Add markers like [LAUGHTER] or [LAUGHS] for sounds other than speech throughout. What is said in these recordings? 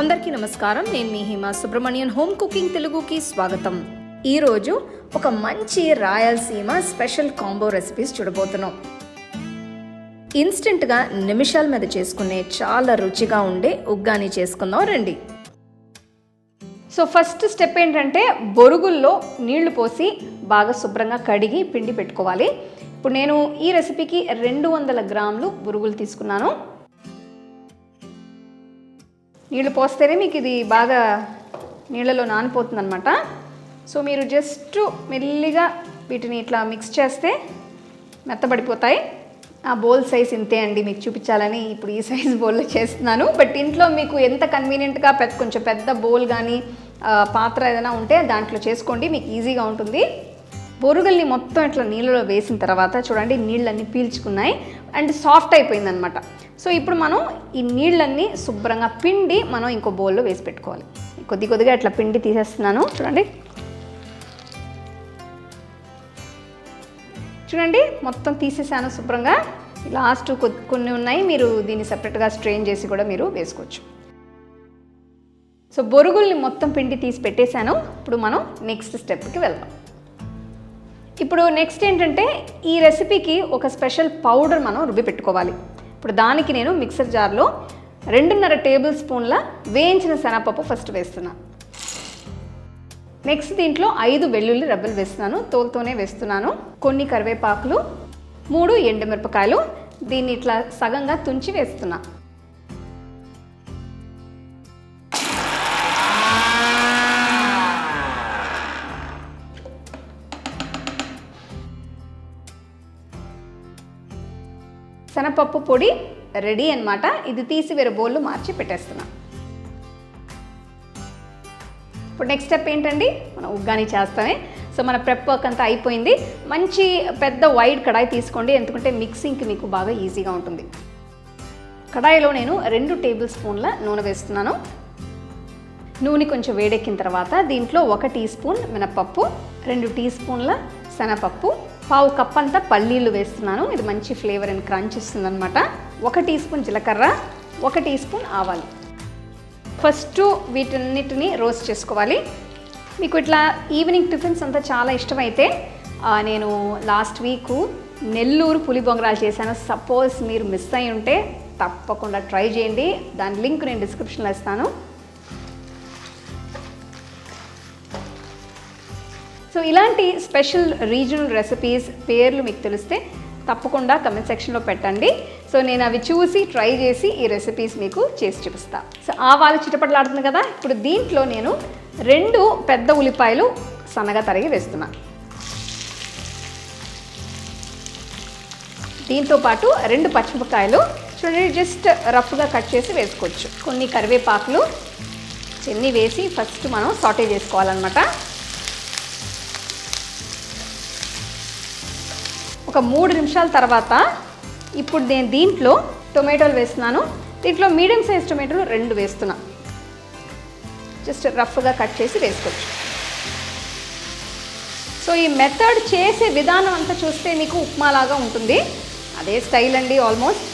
అందరికీ నమస్కారం. నేను మీ హిమ సుబ్రహ్మణ్యన్. హోమ్ కుకింగ్ తెలుగుకి స్వాగతం. ఈరోజు ఒక మంచి రాయలసీమ స్పెషల్ కాంబో రెసిపీస్ చూడబోతున్నాం. ఇన్స్టెంట్గా నిమిషాల మీద చేసుకునే చాలా రుచిగా ఉండే ఉగ్గాని చేసుకుందాం రండి. సో ఫస్ట్ స్టెప్ ఏంటంటే బొరుగుల్లో నీళ్ళు పోసి బాగా శుభ్రంగా కడిగి పిండి పెట్టుకోవాలి. ఇప్పుడు నేను ఈ రెసిపీకి రెండు వందల గ్రాములు బొరుగులు తీసుకున్నాను. నీళ్ళు పోస్తేనే మీకు ఇది బాగా నీళ్ళలో నానిపోతుంది అనమాట సో మీరు జస్ట్ మెల్లిగా వీటిని ఇట్లా మిక్స్ చేస్తే మెత్తబడిపోతాయి. ఆ బౌల్ సైజ్ ఇంతే అండి మీకు చూపించాలని ఇప్పుడు ఈ సైజ్ బౌల్లో చేస్తున్నాను. బట్ ఇంట్లో మీకు ఎంత కన్వీనియంట్గా పెద్ద కొంచెం పెద్ద బౌల్ కానీ పాత్ర ఏదైనా ఉంటే దాంట్లో చేసుకోండి మీకు ఈజీగా ఉంటుంది. బొరుగుల్ని మొత్తం ఇట్లా నీళ్ళలో వేసిన తర్వాత చూడండి నీళ్ళన్నీ పీల్చుకున్నాయి అండ్ సాఫ్ట్ అయిపోయింది అనమాట సో ఇప్పుడు మనం ఈ నీళ్ళన్నీ శుభ్రంగా పిండి మనం ఇంకో బౌల్లో వేసి పెట్టుకోవాలి. కొద్ది కొద్దిగా ఇట్లా పిండి తీసేస్తున్నాను. చూడండి. చూడండి మొత్తం తీసేసాను శుభ్రంగా. లాస్ట్ కొన్ని ఉన్నాయి. మీరు దీన్ని సెపరేట్గా స్ట్రెయిన్ చేసి కూడా మీరు వేసుకోవచ్చు. సో బొరుగుల్ని మొత్తం పిండి తీసి పెట్టేశాను. ఇప్పుడు మనం నెక్స్ట్ స్టెప్కి వెళ్దాం. ఇప్పుడు నెక్స్ట్ ఏంటంటే ఈ రెసిపీకి ఒక స్పెషల్ పౌడర్ మనం రుబ్బి పెట్టుకోవాలి. ఇప్పుడు దానికి నేను మిక్సర్ జార్లో రెండున్నర టేబుల్ స్పూన్ల వేయించిన శనగపప్పు ఫస్ట్ వేస్తున్నా. నెక్స్ట్ దీంట్లో ఐదు వెల్లుల్లి రబ్బలు వేస్తున్నాను. తోలుతోనే వేస్తున్నాను. కొన్ని కరివేపాకులు మూడు ఎండుమిరపకాయలు దీన్ని ఇట్లా సగంగా తుంచి వేస్తున్నా. పప్పు పొడి రెడీ అన్నమాట. ఇది తీసి వేరే బౌల్లో మార్చి పెట్టేస్తున్నా. ఇప్పుడు నెక్స్ట్ స్టెప్ ఏంటండి? మనం ఉగ్గాని చేస్తామే. సో మన ప్రెప్ వర్క్ అంతా అయిపోయింది. మంచి పెద్ద వైడ్ కడాయి తీసుకోండి. ఎందుకంటే మిక్సింగ్కి మీకు బాగా ఈజీగా ఉంటుంది. కడాయిలో నేను రెండు టేబుల్ స్పూన్ల నూనె వేస్తున్నాను. నూనె కొంచెం వేడెక్కిన తర్వాత దీంట్లో ఒక టీ స్పూన్ మినపప్పు రెండు టీ స్పూన్ల శనగపప్పు పావు కప్ అంతా పల్లీలు వేస్తున్నాను. ఇది మంచి ఫ్లేవర్ అండ్ క్రంచ్ ఇస్తుంది అనమాట ఒక టీ స్పూన్ జీలకర్ర ఒక టీ స్పూన్ ఆవాలు. ఫస్ట్ వీటన్నిటిని రోస్ట్ చేసుకోవాలి. మీకు ఇట్లా ఈవినింగ్ టిఫిన్స్ అంతా చాలా ఇష్టమైతే నేను లాస్ట్ వీకు నెల్లూరు పులి బొంగరాలు చేశాను. సపోజ్ మీరు మిస్ అయి ఉంటే తప్పకుండా ట్రై చేయండి. దాని లింక్ నేను డిస్క్రిప్షన్లో ఇస్తాను. సో ఇలాంటి స్పెషల్ రీజనల్ రెసిపీస్ పేర్లు మీకు తెలిస్తే తప్పకుండా కమెంట్ సెక్షన్లో పెట్టండి. సో నేను అవి చూసి ట్రై చేసి ఈ రెసిపీస్ మీకు చేసి చూపిస్తాను సో ఆవాలు చిటపట్లాడుతుంది కదా ఇప్పుడు దీంట్లో నేను రెండు పెద్ద ఉల్లిపాయలు సన్నగా తరిగి వేస్తున్నాను దీంతో పాటు రెండు పచ్చిమిరపకాయలు చూడండి జస్ట్ రఫ్గా కట్ చేసి వేసుకోవచ్చు. కొన్ని కరివేపాకులు చిన్ని వేసి ఫస్ట్ మనం సాటే చేసుకోవాలన్నమాట. ఒక మూడు నిమిషాల తర్వాత ఇప్పుడు నేను దీంట్లో టొమాటోలు వేస్తున్నాను. దీంట్లో మీడియం సైజ్ టొమాటోలు రెండు వేస్తున్నా. జస్ట్ రఫ్గా కట్ చేసి వేసుకోవచ్చు. సో ఈ మెథడ్ చేసే విధానం అంతా చూస్తే మీకు ఉప్మాలాగా ఉంటుంది. అదే స్టైల్ అండి ఆల్మోస్ట్.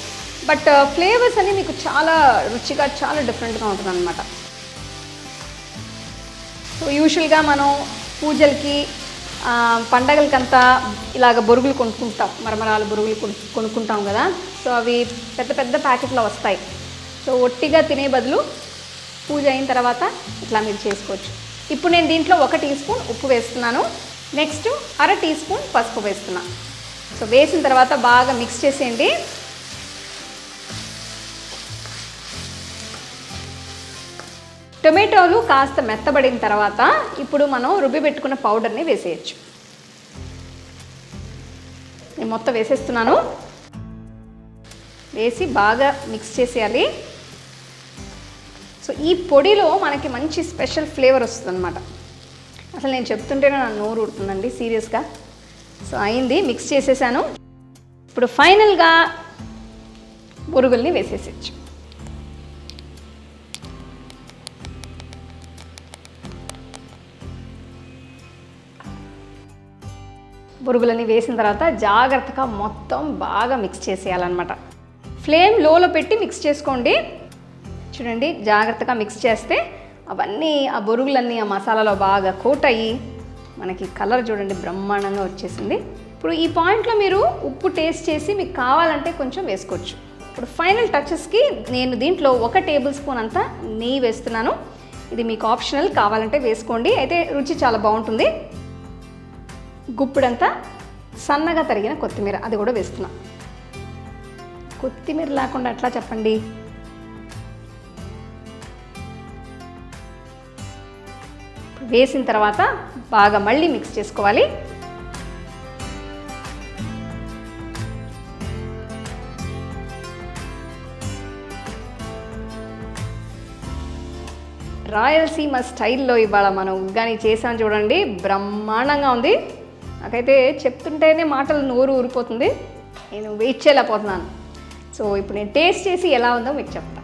బట్ uh, ఫ్లేవర్స్ అన్నీ మీకు చాలా రుచిగా చాలా డిఫరెంట్గా ఉంటుంది అనమాట సో యూజువల్గా మనం పూజలకి పండగలకంతా ఇలాగ బొరుగులు కొనుక్కుంటాం మరమరాలు బొరుగులు కొను కొనుక్కుంటాం కదా. సో అవి పెద్ద పెద్ద ప్యాకెట్లో వస్తాయి. సో ఒట్టిగా తినే బదులు పూజ అయిన తర్వాత ఇట్లా మీరు చేసుకోవచ్చు. ఇప్పుడు నేను దీంట్లో ఒక టీ స్పూన్ ఉప్పు వేస్తున్నాను. నెక్స్ట్ అర టీ స్పూన్ పసుపు వేస్తున్నా. సో వేసిన తర్వాత బాగా మిక్స్ చేసేయండి. టొమాటోలు కాస్త మెత్తబడిన తర్వాత ఇప్పుడు మనం రుబ్బి పెట్టుకున్న పౌడర్ని వేసేయచ్చు. నేను మొత్తం వేసేస్తున్నాను. వేసి బాగా మిక్స్ చేసేయాలి. సో ఈ పొడిలో మనకి మంచి స్పెషల్ ఫ్లేవర్ వస్తుంది అనమాట అసలు నేను చెప్తుంటేనే నా నోరు ఉడుతుందండి సీరియస్గా. సో అయింది మిక్స్ చేసేసాను. ఇప్పుడు ఫైనల్గా పురుగుల్ని వేసేసేయచ్చు. బురుగులని వేసిన తర్వాత జాగ్రత్తగా మొత్తం బాగా మిక్స్ చేసేయాలన్నమాట. ఫ్లేమ్ లోలో పెట్టి మిక్స్ చేసుకోండి. చూడండి జాగ్రత్తగా మిక్స్ చేస్తే అవన్నీ ఆ బొరుగులన్నీ ఆ మసాలాలో బాగా కోట్ అయ్యి మనకి కలర్ చూడండి బ్రహ్మాండంగా వచ్చేసింది. ఇప్పుడు ఈ పాయింట్లో మీరు ఉప్పు టేస్ట్ చేసి మీకు కావాలంటే కొంచెం వేసుకోవచ్చు. ఇప్పుడు ఫైనల్ టచెస్కి నేను దీంట్లో ఒక టేబుల్ స్పూన్ అంతా నెయ్యి వేస్తున్నాను. ఇది మీకు ఆప్షనల్ కావాలంటే వేసుకోండి. అయితే రుచి చాలా బాగుంటుంది. గుప్పుడంతా సన్నగా తరిగిన కొత్తిమీర. అది కూడా వేస్తున్నా. కొత్తిమీర లేకుండా ఎట్లా చెప్పండి? వేసిన తర్వాత బాగా మళ్ళీ మిక్స్ చేసుకోవాలి. రాయలసీమ స్టైల్లో ఇవాళ మనం ఉగ్గాని చేసాం చూడండి. బ్రహ్మాండంగా ఉంది. నాకైతే చెప్తుంటేనే మాటలు నోరు ఊరిపోతుంది. నేను వెయిట్ చేయలేకపోతున్నాను. సో ఇప్పుడు నేను టేస్ట్ చేసి ఎలా ఉందో మీకు చెప్తాను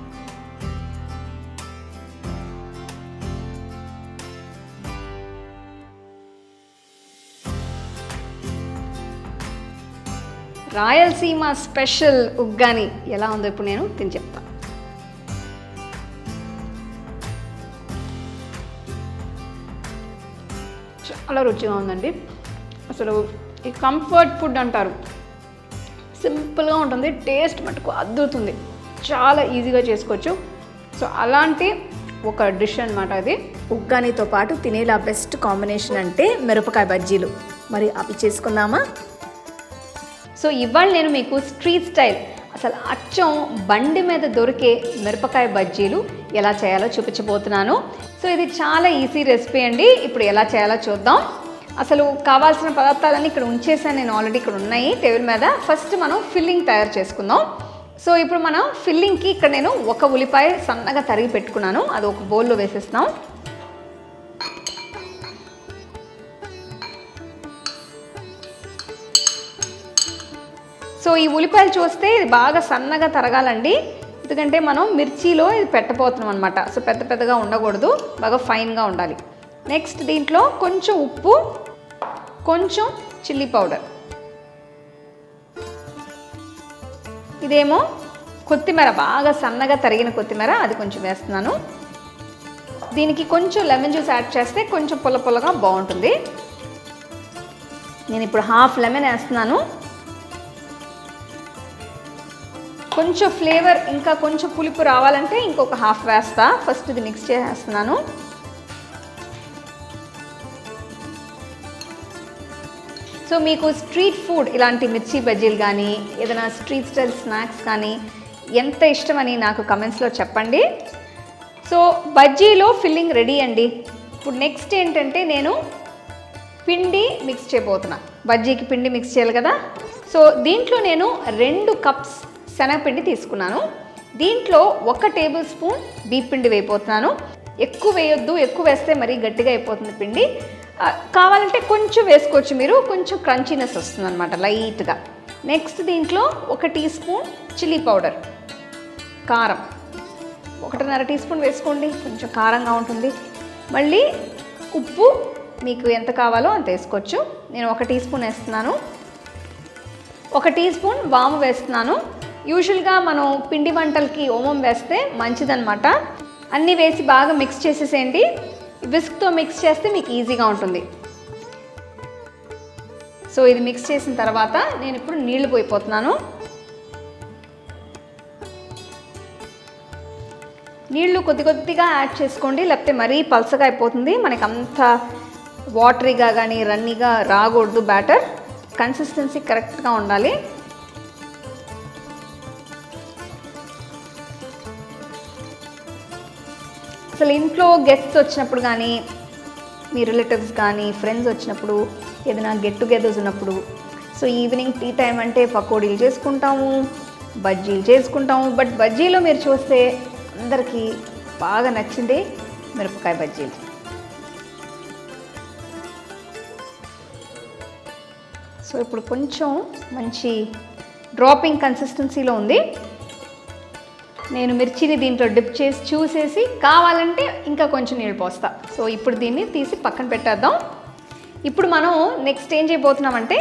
రాయలసీమ స్పెషల్ ఉగ్గాని ఎలా ఉందో ఇప్పుడు నేను తిని చెప్తాను చాలా రుచిగా ఉందండి. అసలు ఈ కంఫర్ట్ ఫుడ్ అంటారు. సింపుల్గా ఉంటుంది టేస్ట్ మటుకు అద్దుతుంది చాలా ఈజీగా చేసుకోవచ్చు. సో అలాంటి ఒక డిష్ అనమాట అది. ఉగ్గానితో పాటు తినేలా బెస్ట్ కాంబినేషన్ అంటే మిరపకాయ బజ్జీలు. మరి అవి చేసుకుందామా? సో ఇవాళ నేను మీకు స్ట్రీట్ స్టైల్ అసలు అచ్చం బండి మీద దొరికే మిరపకాయ బజ్జీలు ఎలా చేయాలో చూపించబోతున్నాను. సో ఇది చాలా ఈజీ రెసిపీ అండి. ఇప్పుడు ఎలా చేయాలో చూద్దాం. అసలు కావాల్సిన పదార్థాలన్నీ ఇక్కడ ఉంచేసాను నేను ఆల్రెడీ ఇక్కడ ఉన్నాయి టేబుల్ మీద. ఫస్ట్ మనం ఫిల్లింగ్ తయారు చేసుకుందాం. సో ఇప్పుడు మనం ఫిల్లింగ్కి ఇక్కడ నేను ఒక ఉల్లిపాయ సన్నగా తరిగి పెట్టుకున్నాను. అది ఒక బౌల్లో వేసేస్తాం సో ఈ ఉల్లిపాయలు చూస్తే ఇది బాగా సన్నగా తరగాలండి. ఎందుకంటే మనం మిర్చిలో ఇది పెట్టబోతున్నాం అనమాట సో పెద్ద పెద్దగా ఉండకూడదు. బాగా ఫైన్గా ఉండాలి. నెక్స్ట్ దీంట్లో కొంచెం ఉప్పు కొంచెం చిల్లీ పౌడర్. ఇదేమో కొత్తిమీర బాగా సన్నగా తరిగిన కొత్తిమీర అది కొంచెం వేస్తున్నాను. దీనికి కొంచెం లెమన్ జ్యూస్ యాడ్ చేస్తే కొంచెం పుల్ల పుల్లగా బాగుంటుంది. నేను ఇప్పుడు హాఫ్ లెమన్ వేస్తున్నాను. కొంచెం ఫ్లేవర్ ఇంకా కొంచెం పులుపు రావాలంటే ఇంకొక హాఫ్ వేస్తా. ఫస్ట్ ఇది మిక్స్ చేసేస్తున్నాను. సో మీకు స్ట్రీట్ ఫుడ్ ఇలాంటి మిర్చి బజ్జీలు కానీ ఏదైనా స్ట్రీట్ స్టైల్ స్నాక్స్ కానీ ఎంత ఇష్టమని నాకు కమెంట్స్లో చెప్పండి. సో బజ్జీలో ఫిల్లింగ్ రెడీ అండి. ఇప్పుడు నెక్స్ట్ ఏంటంటే నేను పిండి మిక్స్ చేయబోతున్నా. బజ్జీకి పిండి మిక్స్ చేయాలి కదా. సో దీంట్లో నేను రెండు కప్స్ శనగపిండి తీసుకున్నాను. దీంట్లో ఒక టేబుల్ స్పూన్ బీప్ పిండి వేయబోతున్నాను. ఎక్కువ వేయొద్దు ఎక్కువ వేస్తే మరీ గట్టిగా అయిపోతుంది పిండి. కావాలంటే కొంచెం వేసుకోవచ్చు మీరు. కొంచెం క్రంచీనెస్ వస్తుంది అనమాట లైట్గా. నెక్స్ట్ దీంట్లో ఒక టీ స్పూన్ చిల్లీ పౌడర్ కారం. ఒకటిన్నర టీ స్పూన్ వేసుకోండి కొంచెం కారంగా ఉంటుంది. మళ్ళీ ఉప్పు మీకు ఎంత కావాలో అంత వేసుకోవచ్చు. నేను ఒక టీ స్పూన్ వేస్తున్నాను. ఒక టీ స్పూన్ వాము వేస్తున్నాను. యూజువల్గా మనం పిండి వంటలకి ఓమం వేస్తే మంచిదన్నమాట. అన్నీ వేసి బాగా మిక్స్ చేసేసేయండి. విస్క్తో మిక్స్ చేస్తే మీకు ఈజీగా ఉంటుంది. సో ఇది మిక్స్ చేసిన తర్వాత నేను ఇప్పుడు నీళ్ళు పోయిపోతున్నాను. నీళ్ళు కొద్ది కొద్దిగా యాడ్ చేసుకోండి లేకపోతే మరీ పల్సగా అయిపోతుంది. మనకి అంత వాటరీగా కానీ రన్నీగా రాకూడదు బ్యాటర్. కన్సిస్టెన్సీ కరెక్ట్గా ఉండాలి. అసలు ఇంట్లో గెస్ట్స్ వచ్చినప్పుడు కానీ మీ రిలేటివ్స్ కానీ ఫ్రెండ్స్ వచ్చినప్పుడు ఏదైనా గెట్ టుగెదర్స్ ఉన్నప్పుడు సో ఈవినింగ్ టీ టైం అంటే పకోడీలు చేసుకుంటాము బజ్జీలు చేసుకుంటాము. బట్ బజ్జీలో మీరు చూస్తే అందరికీ బాగా నచ్చింది మిరపకాయ బజ్జీలు. సో ఇప్పుడు కొంచెం మంచి డ్రాపింగ్ కన్సిస్టెన్సీలో ఉంది. నేను మిర్చిని దీంట్లో డిప్ చేసి చూసేసి కావాలంటే ఇంకా కొంచెం నీళ్ళు పోస్తా. సో ఇప్పుడు దీన్ని తీసి పక్కన పెట్టేద్దాం. ఇప్పుడు మనం నెక్స్ట్ ఏం చేయబోతున్నామంటే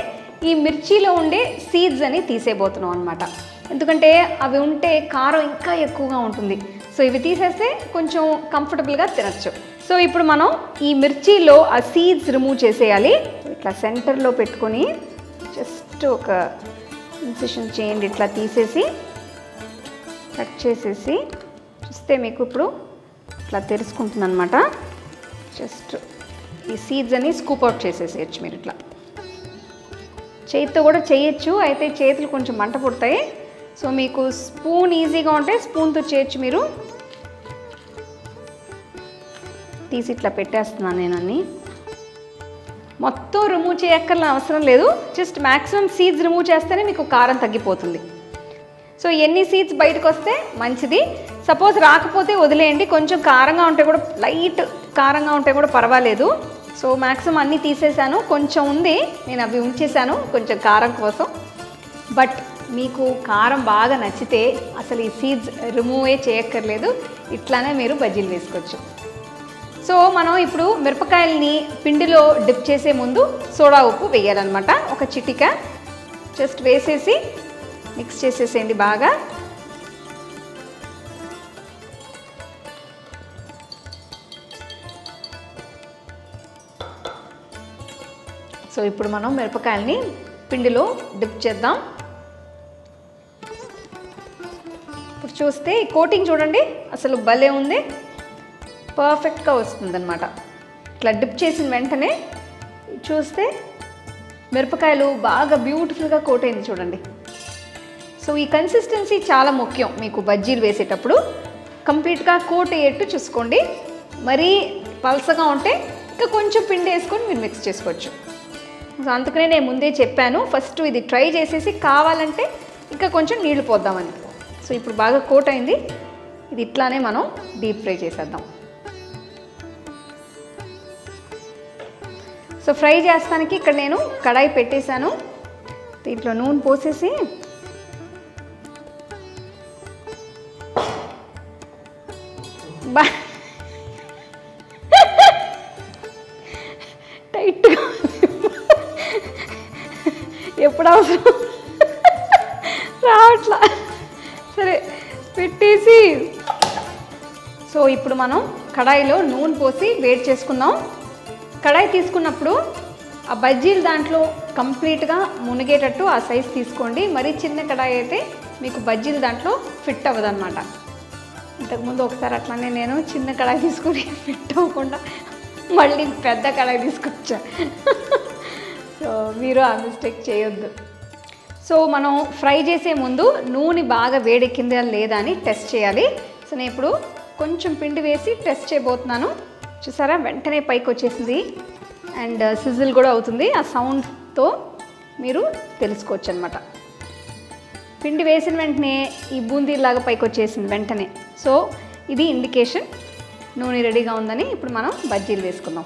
ఈ మిర్చిలో ఉండే సీడ్స్ అని తీసేయబోతున్నాం అనమాట ఎందుకంటే అవి ఉంటే కారం ఇంకా ఎక్కువగా ఉంటుంది. సో ఇవి తీసేస్తే కొంచెం కంఫర్టబుల్గా తినచ్చు. సో ఇప్పుడు మనం ఈ మిర్చిలో ఆ సీడ్స్ రిమూవ్ చేసేయాలి. ఇట్లా సెంటర్లో పెట్టుకొని జస్ట్ ఒక ఇన్సిషన్ చేయండి ఇట్లా తీసేసి కట్ చేసేసి చూస్తే మీకు ఇప్పుడు ఇట్లా తెరుచుకుంటుంది అనమాట జస్ట్ ఈ సీడ్స్ అని స్కూప్ అవుట్ చేసేసేయచ్చు మీరు ఇట్లా. చేతితో కూడా చేయొచ్చు అయితే చేతులు కొంచెం మంట పుడతాయి. సో మీకు స్పూన్ ఈజీగా ఉంటే స్పూన్తో చేయొచ్చు మీరు. తీసి ఇట్లా పెట్టేస్తున్నాను నేను అన్నీ. మొత్తం రిమూవ్ చేయక్కర్ల అవసరం లేదు. జస్ట్ మ్యాక్సిమం సీడ్స్ రిమూవ్ చేస్తేనే మీకు కారం తగ్గిపోతుంది. సో ఎన్ని సీడ్స్ బయటకు వస్తే మంచిది. సపోజ్ రాకపోతే వదిలేయండి. కొంచెం కారంగా ఉంటే కూడా లైట్ కారంగా ఉంటే కూడా పర్వాలేదు. సో మ్యాక్సిమం అన్నీ తీసేసాను. కొంచెం ఉంది. నేను అవి ఉంచేసాను. కొంచెం కారం కోసం. బట్ మీకు కారం బాగా నచ్చితే అసలు ఈ సీడ్స్ రిమూవే చేయక్కర్లేదు. ఇట్లానే మీరు బజ్జీలు వేసుకోవచ్చు. సో మనం ఇప్పుడు మిరపకాయల్ని పిండిలో డిప్ చేసే ముందు సోడా ఉప్పు వేయాలన్నమాట. ఒక చిటిక. జస్ట్ వేసేసి మిక్స్ చేసేసేయండి బాగా. సో ఇప్పుడు మనం మిరపకాయల్ని పిండిలో డిప్ చేద్దాం. ఇప్పుడు చూస్తే ఈ కోటింగ్ చూడండి అసలు భలే ఉంది. పర్ఫెక్ట్గా వస్తుందన్నమాట. ఇట్లా డిప్ చేసిన వెంటనే చూస్తే మిరపకాయలు బాగా బ్యూటిఫుల్గా కోట్ అయింది చూడండి. సో ఈ కన్సిస్టెన్సీ చాలా ముఖ్యం మీకు బజ్జీలు వేసేటప్పుడు. కంప్లీట్గా కోట్ అయ్యేట్టు చూసుకోండి. మరీ పలసగా ఉంటే ఇంకా కొంచెం పిండి వేసుకొని మీరు మిక్స్ చేసుకోవచ్చు. సో అందుకనే నేను ముందే చెప్పాను ఫస్ట్ ఇది ట్రై చేసేసి కావాలంటే ఇంకా కొంచెం నీళ్ళు పోద్దామని. సో ఇప్పుడు బాగా కోట్ అయింది. ఇది ఇట్లానే మనం డీప్ ఫ్రై చేసేద్దాం. సో ఫ్రై చేస్తానికి ఇక్కడ నేను కడాయి పెట్టేశాను. దీంట్లో నూనె పోసేసి టైట్గా ఎప్పుడు అవసరం? రావట్లా. సరే పెట్టేసి. సో ఇప్పుడు మనం కడాయిలో నూనె పోసి వేడి చేసుకుందాం. కడాయి తీసుకున్నప్పుడు ఆ బజ్జీలు దాంట్లో కంప్లీట్గా మునిగేటట్టు ఆ సైజ్ తీసుకోండి. మరీ చిన్న కడాయి అయితే మీకు బజ్జీలు దాంట్లో ఫిట్ అవ్వదన్నమాట. ఇంతకుముందు ఒకసారి అట్లానే నేను చిన్న కళాయి తీసుకుని ఫిట్ అవ్వకుండా మళ్ళీ పెద్ద కళాయి తీసుకొచ్చా. సో మీరు ఆ మిస్టేక్ చేయొద్దు. సో మనం ఫ్రై చేసే ముందు నూనె బాగా వేడెక్కిందా లేదా అని టెస్ట్ చేయాలి. సో నేను ఇప్పుడు కొంచెం పిండి వేసి టెస్ట్ చేయబోతున్నాను. చూసారా? వెంటనే పైకి వచ్చేసింది. అండ్ సిజిల్ కూడా అవుతుంది. ఆ సౌండ్తో మీరు తెలుసుకోవచ్చు అనమాట పిండి వేసిన వెంటనే ఈ బూందీలాగా పైకి వచ్చేసింది వెంటనే. సో ఇది ఇండికేషన్ నూనె రెడీగా ఉందని ఇప్పుడు మనం బజ్జీలు వేసుకుందాం.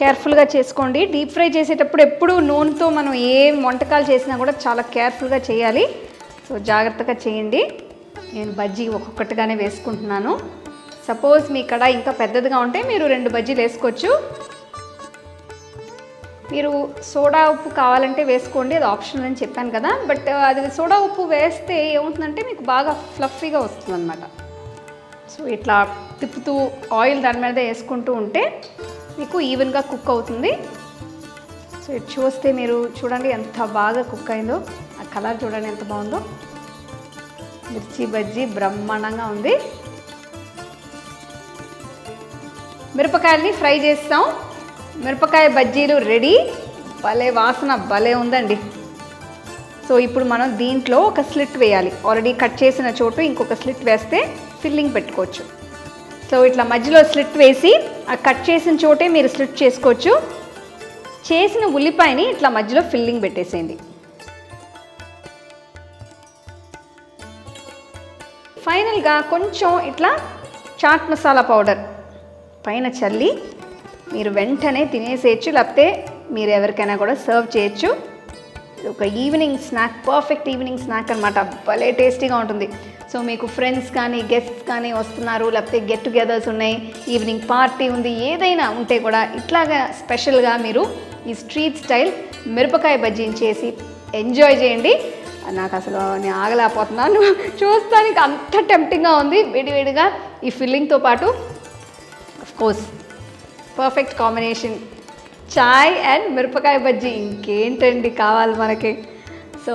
కేర్ఫుల్గా చేసుకోండి. డీప్ ఫ్రై చేసేటప్పుడు ఎప్పుడు నూనెతో మనం ఏ వంటకాలు చేసినా కూడా చాలా కేర్ఫుల్గా చేయాలి. సో జాగ్రత్తగా చేయండి. నేను బజ్జీ ఒక్కొక్కటిగానే వేసుకుంటున్నాను. సపోజ్ మీ కడ ఇంకా పెద్దదిగా ఉంటే మీరు రెండు బజ్జీలు వేసుకోవచ్చు. మీరు సోడా ఉప్పు కావాలంటే వేసుకోండి అది ఆప్షనల్ అని చెప్పాను కదా. బట్ అది సోడా ఉప్పు వేస్తే ఏమవుతుందంటే మీకు బాగా ఫ్లఫీగా వస్తుంది అనమాట సో ఇట్లా తిప్పుతూ ఆయిల్ దాని మీద వేసుకుంటూ ఉంటే మీకు ఈవెన్గా కుక్ అవుతుంది. సో ఇది చూస్తే మీరు చూడండి ఎంత బాగా కుక్ అయిందో ఆ కలర్ చూడండి ఎంత బాగుందో. మిర్చి బజ్జీ బ్రహ్మాండంగా ఉంది. మిరపకాయల్ని ఫ్రై చేస్తాం. మిరపకాయ బజ్జీలు రెడీ. భలే వాసన భలే ఉందండి. సో ఇప్పుడు మనం దీంట్లో ఒక స్లిట్ వేయాలి. ఆల్రెడీ కట్ చేసిన చోటు ఇంకొక స్లిట్ వేస్తే ఫిల్లింగ్ పెట్టుకోవచ్చు. సో ఇట్లా మధ్యలో స్లిట్ వేసి ఆ కట్ చేసిన చోటే మీరు స్లిట్ చేసుకోవచ్చు. చేసిన ఉల్లిపాయని ఇట్లా మధ్యలో ఫిల్లింగ్ పెట్టేసేయండి. ఫైనల్గా కొంచెం ఇట్లా చాట్ మసాలా పౌడర్ పైన చల్లి మీరు వెంటనే తినేసేయచ్చు లేకపోతే మీరు ఎవరికైనా కూడా సర్వ్ చేయొచ్చు. ఒక evening snack perfect evening snack అనమాట భలే టేస్టీగా ఉంటుంది. సో మీకు ఫ్రెండ్స్ కానీ గెస్ట్స్ కానీ వస్తున్నారు లేకపోతే గెట్ టుగెదర్స్ ఉన్నాయి ఈవినింగ్ పార్టీ ఉంది ఏదైనా ఉంటే కూడా ఇట్లాగా స్పెషల్గా మీరు ఈ స్ట్రీట్ స్టైల్ మిరపకాయ బజ్జీని చేసి ఎంజాయ్ చేయండి. నాకు అసలు నేను ఆగలేకపోతున్నాను. [LAUGHS] చూస్తానికి అంత టెంప్టింగ్గా ఉంది. వేడివేడిగా ఈ ఫిల్లింగ్తో పాటు course. Perfect combination chai and మిరపకాయ బజ్జీ. ఇంకేంటండి కావాలి మనకి? సో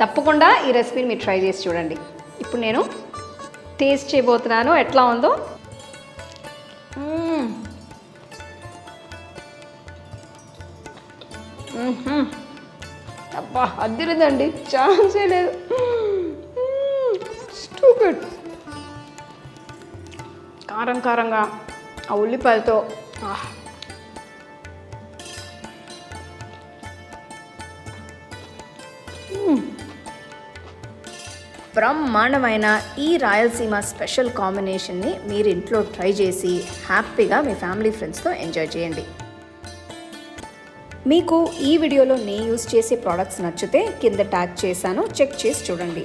తప్పకుండా ఈ రెసిపీని మీరు ట్రై చేసి చూడండి. ఇప్పుడు నేను టేస్ట్ చేయబోతున్నాను. ఎట్లా ఉందో? అబ్బా అద్దరిదండి ఛాన్సే లేదు. స్టూపిడ్ కారం కారంగా ఆ ఉల్లిపాయలతో. బ్రహ్మాండమైన ఈ రాయలసీమ స్పెషల్ కాంబినేషన్ని మీరు ఇంట్లో ట్రై చేసి హ్యాపీగా మీ ఫ్యామిలీ ఫ్రెండ్స్తో ఎంజాయ్ చేయండి. మీకు ఈ వీడియోలో నేను యూస్ చేసే ప్రోడక్ట్స్ నచ్చితే కింద ట్యాగ్ చేశాను చెక్ చేసి చూడండి.